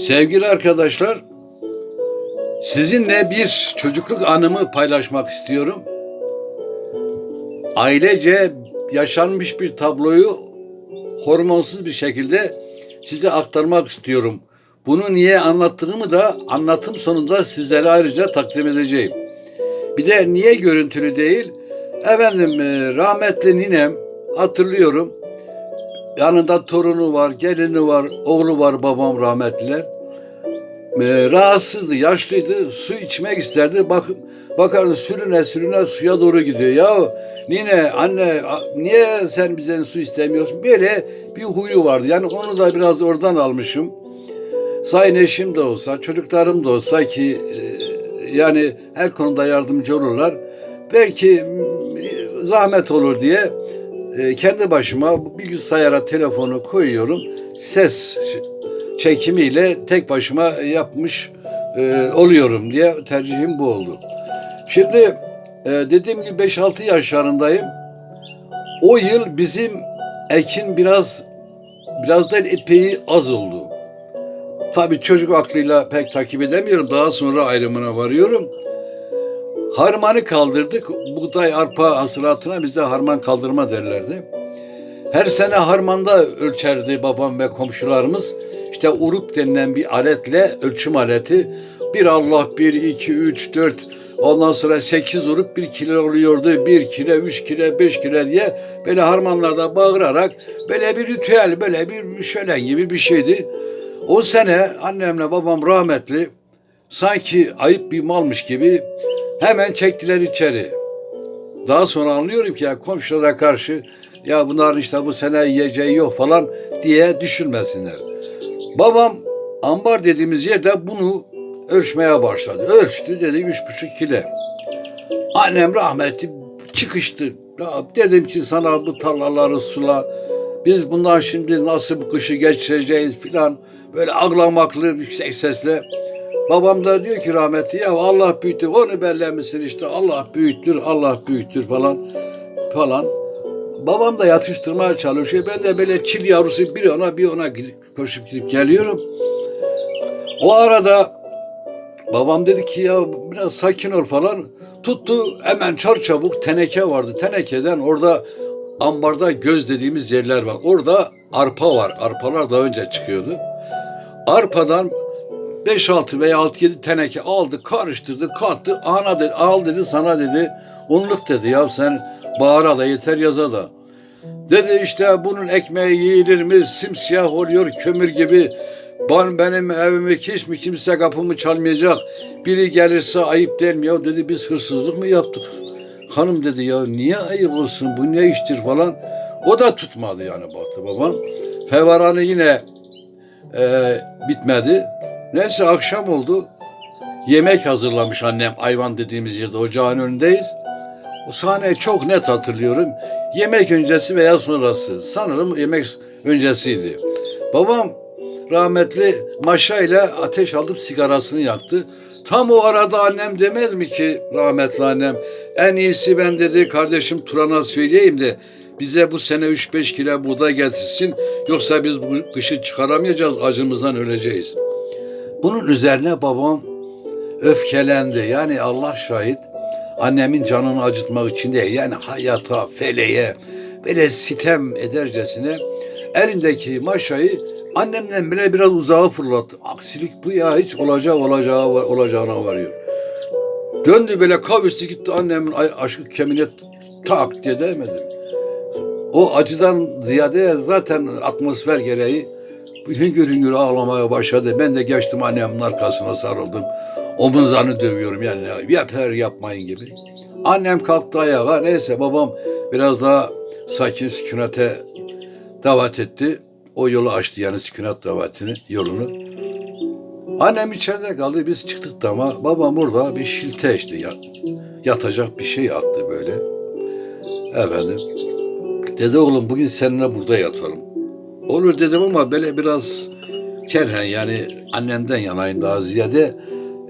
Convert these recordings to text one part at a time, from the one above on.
Sevgili arkadaşlar, sizinle bir çocukluk anımı paylaşmak istiyorum. Ailece yaşanmış bir tabloyu hormonsuz bir şekilde size aktarmak istiyorum. Bunu niye anlattığımı da anlatım sonunda sizlere ayrıca takdim edeceğim. Bir de niye görüntülü değil? Efendim e, rahmetli ninem hatırlıyorum. Yanında torunu var, gelini var, oğlu var babam rahmetliler. E, rahatsızdı, yaşlıydı, su içmek isterdi. Bak, bakardı sürüne sürüne suya doğru gidiyor. Ya nine, anne niye sen bizden su istemiyorsun? Böyle bir huyu vardı. Yani onu da biraz oradan almışım. Sayın eşim de olsa, çocuklarım da olsa ki e, yani her konuda yardımcı olurlar. Belki mm, zahmet olur diye e, kendi başıma bilgisayara telefonu koyuyorum. Ses çekimiyle tek başıma yapmış e, oluyorum diye tercihim bu oldu. Şimdi e, dediğim gibi 5-6 yaşlarındayım. O yıl bizim ekin biraz biraz da epey az oldu. Tabii çocuk aklıyla pek takip edemiyorum. Daha sonra ayrımına varıyorum. Harmanı kaldırdık. Buğday, arpa hasılatına bize harman kaldırma derlerdi. Her sene harmanda ölçerdi babam ve komşularımız. İşte urup denilen bir aletle, ölçüm aleti. Bir Allah, bir, iki, üç, dört, ondan sonra sekiz urup bir kilo oluyordu. Bir kilo, üç kilo, beş kilo diye böyle harmanlarda bağırarak böyle bir ritüel, böyle bir şölen gibi bir şeydi. O sene annemle babam rahmetli sanki ayıp bir malmış gibi hemen çektiler içeri. Daha sonra anlıyorum ki ya komşulara karşı ya bunların işte bu sene yiyeceği yok falan diye düşünmesinler. Babam ambar dediğimiz yerde bunu ölçmeye başladı. Ölçtü dedi üç buçuk kilo. Annem rahmetli çıkıştı. Dedim ki sana bu tarlaları sula. Biz bundan şimdi nasıl bu kışı geçireceğiz filan. Böyle ağlamaklı yüksek sesle. Babam da diyor ki rahmetli ya Allah büyüktür. Onu bellemişsin işte Allah büyüktür, Allah büyüktür falan falan. Babam da yatıştırmaya çalışıyor. Ben de böyle çil yavrusu bir ona bir ona gidip, koşup gidip geliyorum. O arada babam dedi ki ya biraz sakin ol falan. Tuttu hemen çarçabuk teneke vardı. Tenekeden orada ambarda göz dediğimiz yerler var. Orada arpa var. Arpalar daha önce çıkıyordu. Arpadan 5-6 veya 6-7 teneke aldı, karıştırdı, kattı. Ana dedi, al dedi, sana dedi. Onluk dedi ya sen bağıra da yeter yaza da. Dedi işte bunun ekmeği yiyilir mi? Simsiyah oluyor kömür gibi. Ben benim evimi hiç mi kimse kapımı çalmayacak. Biri gelirse ayıp değil mi ya? Dedi biz hırsızlık mı yaptık? Hanım dedi ya niye ayıp olsun bu ne iştir falan. O da tutmadı yani baktı babam. Fevaranı yine e, bitmedi. Neyse akşam oldu. Yemek hazırlamış annem ayvan dediğimiz yerde ocağın önündeyiz. O sahneyi çok net hatırlıyorum. Yemek öncesi veya sonrası. Sanırım yemek öncesiydi. Babam rahmetli maşayla ateş alıp sigarasını yaktı. Tam o arada annem demez mi ki rahmetli annem en iyisi ben dedi kardeşim Turan'a söyleyeyim de bize bu sene 3-5 kilo buğday getirsin yoksa biz bu kışı çıkaramayacağız acımızdan öleceğiz. Bunun üzerine babam öfkelendi. Yani Allah şahit annemin canını acıtmak için değil. Yani hayata, feleğe böyle sitem edercesine elindeki maşayı annemden bile biraz uzağa fırlattı. Aksilik bu ya hiç olacağı olacağı olacağına varıyor. Döndü böyle kavuştu gitti annemin aşkı kemine tak diye değmedi. O acıdan ziyade zaten atmosfer gereği hüngür hüngür ağlamaya başladı. Ben de geçtim annemin arkasına sarıldım. Omuzlarını dövüyorum yani yeter yapmayın gibi. Annem kalktı ayağa. Neyse babam biraz daha sakin sükunete davet etti. O yolu açtı yani sükunet davetini, yolunu. Annem içeride kaldı. Biz çıktık da ama babam orada bir şilte ya, yatacak bir şey attı böyle. Efendim. Dedi oğlum bugün seninle burada yatalım. Olur dedim ama böyle biraz kerhen yani annemden yanayım daha ziyade.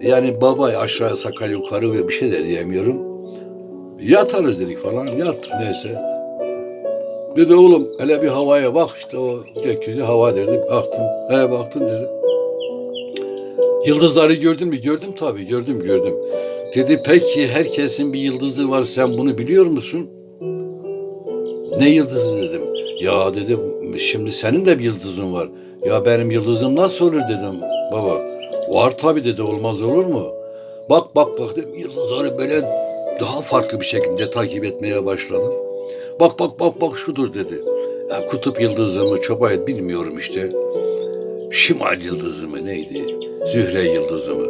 Yani baba aşağı sakal yukarı ve bir şey de diyemiyorum. Yatarız dedik falan. Yattık neyse. Dedi oğlum hele bir havaya bak işte o gökyüzü hava dedim. Baktım. He baktım dedim. Yıldızları gördün mü? Gördüm tabii gördüm gördüm. Dedi peki herkesin bir yıldızı var sen bunu biliyor musun? Ne yıldızı dedim. Ya dedim şimdi senin de bir yıldızın var. Ya benim yıldızım nasıl olur dedim baba. Var tabii dedi olmaz olur mu? Bak bak bak dedim yıldızları böyle daha farklı bir şekilde takip etmeye başladım. Bak bak bak bak şudur dedi. Ya, kutup yıldızı mı çopayet bilmiyorum işte. Şimal yıldızı mı neydi? Zühre yıldızı mı?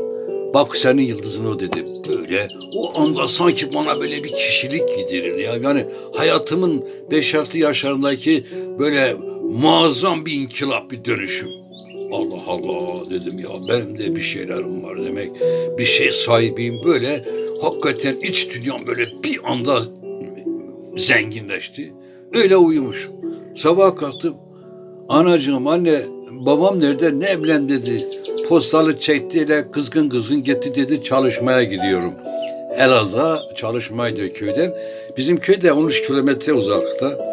Bak senin yıldızın o dedi. Böyle o anda sanki bana böyle bir kişilik gidirir ya. Yani hayatımın 5-6 yaşlarındaki böyle muazzam bir inkılap, bir dönüşüm. Allah Allah dedim ya benim de bir şeylerim var demek. Bir şey sahibiyim böyle hakikaten iç dünyam böyle bir anda zenginleşti. Öyle uyumuşum. Sabah kalktım. Anacığım anne babam nerede ne evlen dedi. Postalı çektiyle kızgın kızgın gitti dedi çalışmaya gidiyorum. Elazığ'a çalışmaya gidiyor köyden. Bizim köyde 13 kilometre uzaklıkta.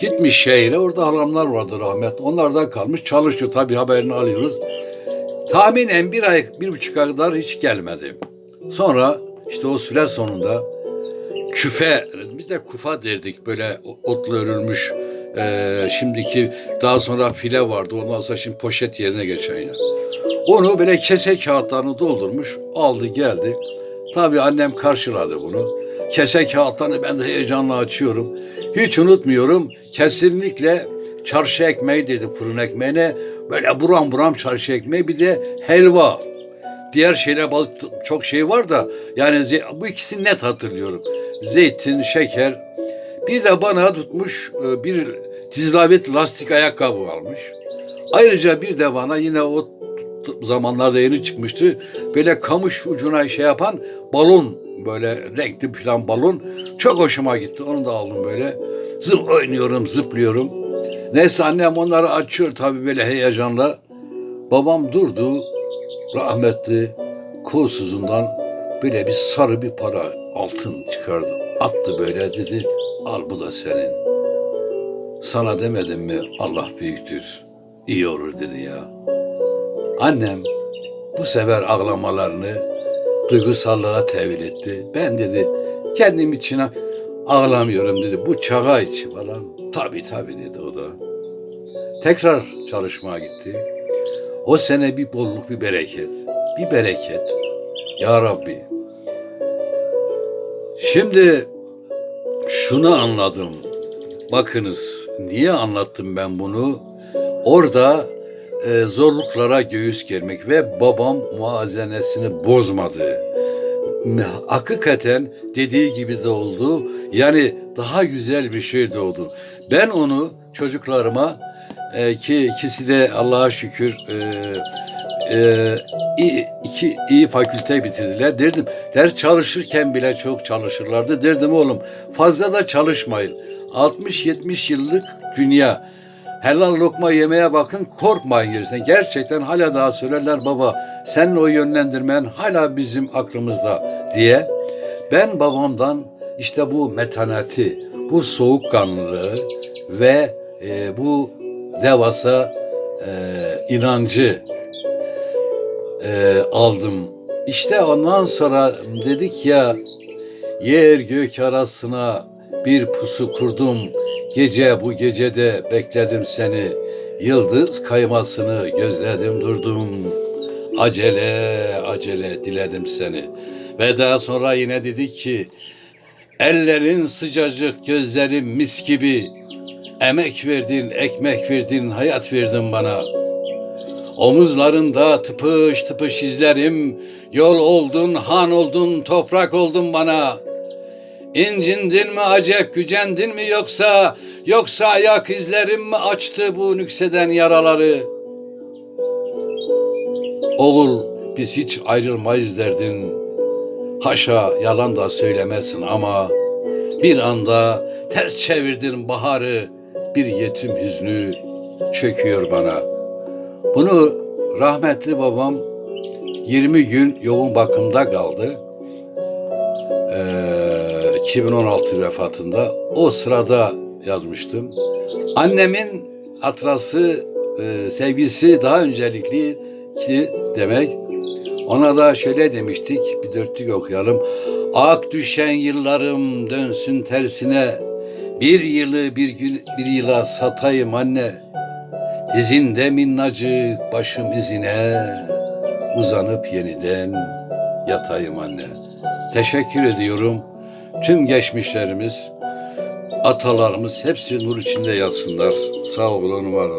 Gitmiş şehire orada halamlar vardı rahmet. Onlar da kalmış çalışıyor tabii haberini alıyoruz. Tahminen bir ay, bir buçuk ay kadar hiç gelmedi. Sonra işte o süre sonunda küfe, biz de kufa derdik böyle otla örülmüş. Ee, şimdiki daha sonra file vardı ondan sonra şimdi poşet yerine geçen ya. Onu böyle kese kağıtlarını doldurmuş aldı geldi. Tabii annem karşıladı bunu. Kese kağıtlarını ben de heyecanla açıyorum. Hiç unutmuyorum kesinlikle çarşı ekmeği dedi fırın ekmeğine. Böyle buram buram çarşı ekmeği bir de helva. Diğer şeyler balık çok şey var da yani bu ikisini net hatırlıyorum. Zeytin, şeker. Bir de bana tutmuş e, bir dizlavit lastik ayakkabı almış. Ayrıca bir de bana yine o zamanlarda yeni çıkmıştı. Böyle kamış ucuna şey yapan balon böyle renkli falan balon. Çok hoşuma gitti. Onu da aldım böyle. Zıp oynuyorum, zıplıyorum. Neyse annem onları açıyor tabii böyle heyecanla. Babam durdu. Rahmetli kolsuzundan böyle bir sarı bir para altın çıkardı. Attı böyle dedi al bu da senin. Sana demedim mi Allah büyüktür. iyi olur dedi ya. Annem bu sefer ağlamalarını duygusallığa tevil etti. Ben dedi kendim için ağlamıyorum dedi. Bu çağa içi falan. Tabii tabii dedi o da. Tekrar çalışmaya gitti. O sene bir bolluk bir bereket. Bir bereket. Ya Rabbi. Şimdi şunu anladım. Bakınız niye anlattım ben bunu? Orada e, zorluklara göğüs germek ve babam muazenesini bozmadı. Hakikaten dediği gibi de oldu. Yani daha güzel bir şey de oldu. Ben onu çocuklarıma e, ki ikisi de Allah'a şükür e, e, iyi, iki iyi fakülte bitirdiler. Derdim ders çalışırken bile çok çalışırlardı. Derdim oğlum fazla da çalışmayın. 60-70 yıllık dünya. Helal lokma yemeye bakın korkmayın gerisinden. Gerçekten hala daha söylerler baba senin o yönlendirmen hala bizim aklımızda diye. Ben babamdan işte bu metaneti, bu soğukkanlılığı ve e, bu devasa e, inancı e, aldım. İşte ondan sonra dedik ya yer gök arasına bir pusu kurdum. Gece bu gecede bekledim seni. Yıldız kaymasını gözledim durdum. Acele acele diledim seni. Ve daha sonra yine dedik ki ellerin sıcacık gözlerin mis gibi. Emek verdin, ekmek verdin, hayat verdin bana. Omuzlarında tıpış tıpış izlerim. Yol oldun, han oldun, toprak oldun bana. İncindin mi acep, gücendin mi yoksa, yoksa ayak izlerim mi açtı bu nükseden yaraları? Oğul biz hiç ayrılmayız derdin. Haşa yalan da söylemezsin ama bir anda ters çevirdin baharı, bir yetim hüznü çöküyor bana. Bunu rahmetli babam 20 gün yoğun bakımda kaldı. Ee, 2016 vefatında. O sırada yazmıştım. Annemin hatırası, e, sevgisi daha öncelikli ki demek. Ona da şöyle demiştik, bir dörtlük okuyalım. Ak düşen yıllarım dönsün tersine, bir yılı bir gün bir yıla satayım anne. Dizinde minnacık başım izine, uzanıp yeniden yatayım anne. Teşekkür ediyorum. Tüm geçmişlerimiz, atalarımız hepsi nur içinde yatsınlar. Sağ olun, var olun.